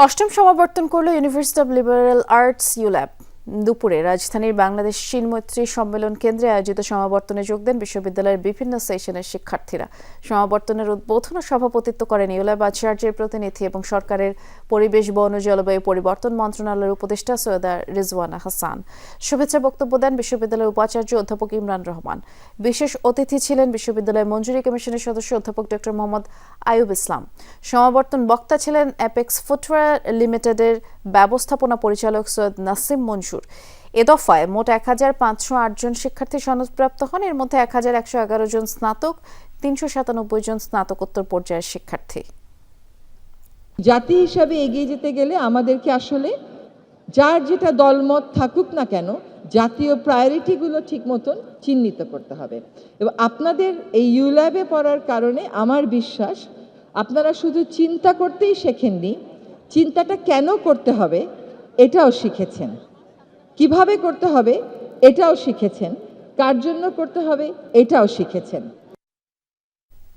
অষ্টম সমাবর্তন করল university of liberal arts ULAB দুপুরে রাজধানীর বাংলাদেশ চীন মৈত্রী সম্মেলন কেন্দ্রে আয়োজিত সমাবর্তনে যোগ দেন বিশ্ববিদ্যালয়ের বিভিন্ন সেশনের শিক্ষার্থীরা। সমাবর্তনের উদ্বোধন ও সভাপতিত্ব করেন ইউল্যাব আচার্যের প্রতিনিধি এবং সরকারের পরিবেশ, বন ও জলবায়ু পরিবর্তন মন্ত্রণালয়ের উপদেষ্টা সৈয়দা রিজওয়ানা হাসান। শুভেচ্ছা বক্তব্য দেন বিশ্ববিদ্যালয়ের উপাচার্য অধ্যাপক ইমরান রহমান। বিশেষ অতিথি ছিলেন বিশ্ববিদ্যালয় মঞ্জুরি কমিশনের সদস্য অধ্যাপক ডক্টর মোহাম্মদ আয়ুব ইসলাম। সমাবর্তন বক্তা ছিলেন অ্যাপেক্স ফুটওয়্যার লিমিটেডের ব্যবস্থাপনা পরিচালক সৈয়দ নাসিম মনসুর এ দফায় মোট এক হাজার পাঁচশো আটজন শিক্ষার্থী সনদপ্রাপ্ত হন। এর মধ্যে এক হাজার একশো এগারো জন স্নাতক, তিনশো সাতানব্বই জন স্নাতকোত্তর পর্যায়ের শিক্ষার্থী। জাতি হিসাবে এগিয়ে যেতে গেলে আমাদেরকে আসলে যার যেটা দলমত থাকুক না কেন, জাতীয় প্রায়োরিটিগুলো ঠিক মতন চিহ্নিত করতে হবে। এবং আপনাদের এই ইউল্যাবে পড়ার কারণে আমার বিশ্বাস, আপনারা শুধু চিন্তা করতেই শেখেননি, চিন্তাটা কেন করতে হবে, এটাও শিখেছেন। কীভাবে করতে হবে? এটাও শিখেছেন। কার জন্য করতে হবে? এটাও শিখেছেন।